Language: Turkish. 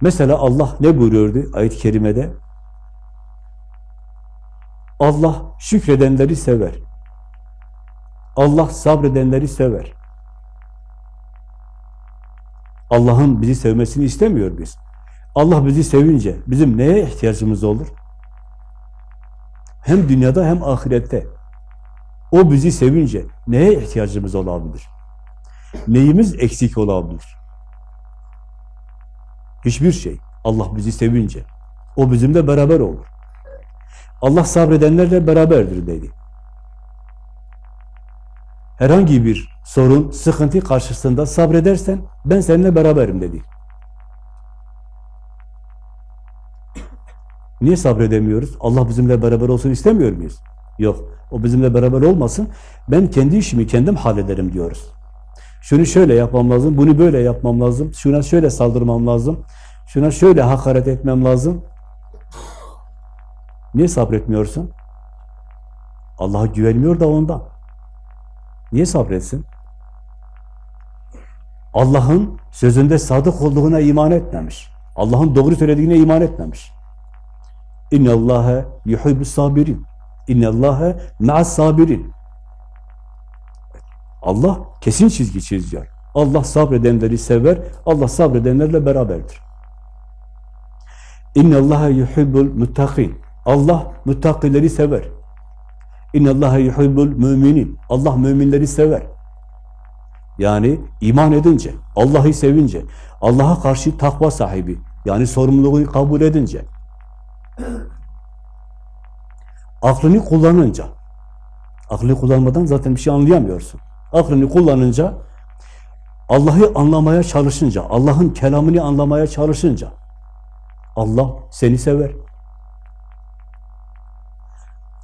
Mesela Allah ne buyuruyordu ayet-i kerimede? Allah şükredenleri sever. Allah sabredenleri sever. Allah'ın bizi sevmesini istemiyor biz. Allah bizi sevince bizim neye ihtiyacımız olur? Hem dünyada hem ahirette. O bizi sevince neye ihtiyacımız olabilir? Neyimiz eksik olabilir? Hiçbir şey. Allah bizi sevince. O bizimle beraber olur. Allah sabredenlerle beraberdir dedi. Herhangi bir sorun, sıkıntı karşısında sabredersen ben seninle beraberim dedi. Niye sabredemiyoruz? Allah bizimle beraber olsun istemiyor muyuz? Yok. O bizimle beraber olmasın. Ben kendi işimi kendim hallederim diyoruz. Şunu şöyle yapmam lazım, bunu böyle yapmam lazım, şuna şöyle saldırmam lazım, şuna şöyle hakaret etmem lazım. Niye sabretmiyorsun? Allah'a güvenmiyor da ondan. Niye sabretsin? Allah'ın sözünde sadık olduğuna iman etmemiş. Allah'ın doğru söylediğine iman etmemiş. İnne Allahe yuhibbus sabirin. İnne Allahe ma'as sabirin. Allah kesin çizgi çiziyor. Allah sabredenleri sever, Allah sabredenlerle beraberdir. İnne Allahe yuhibbul muttakin. Allah muttakileri sever. İnne Allahe yuhibbul müminin. Allah müminleri sever. Yani iman edince, Allah'ı sevince, Allah'a karşı takva sahibi, yani sorumluluğu kabul edince, aklını kullanınca, aklını kullanmadan zaten bir şey anlayamıyorsun. Aklını kullanınca, Allah'ı anlamaya çalışınca, Allah'ın kelamını anlamaya çalışınca, Allah seni sever.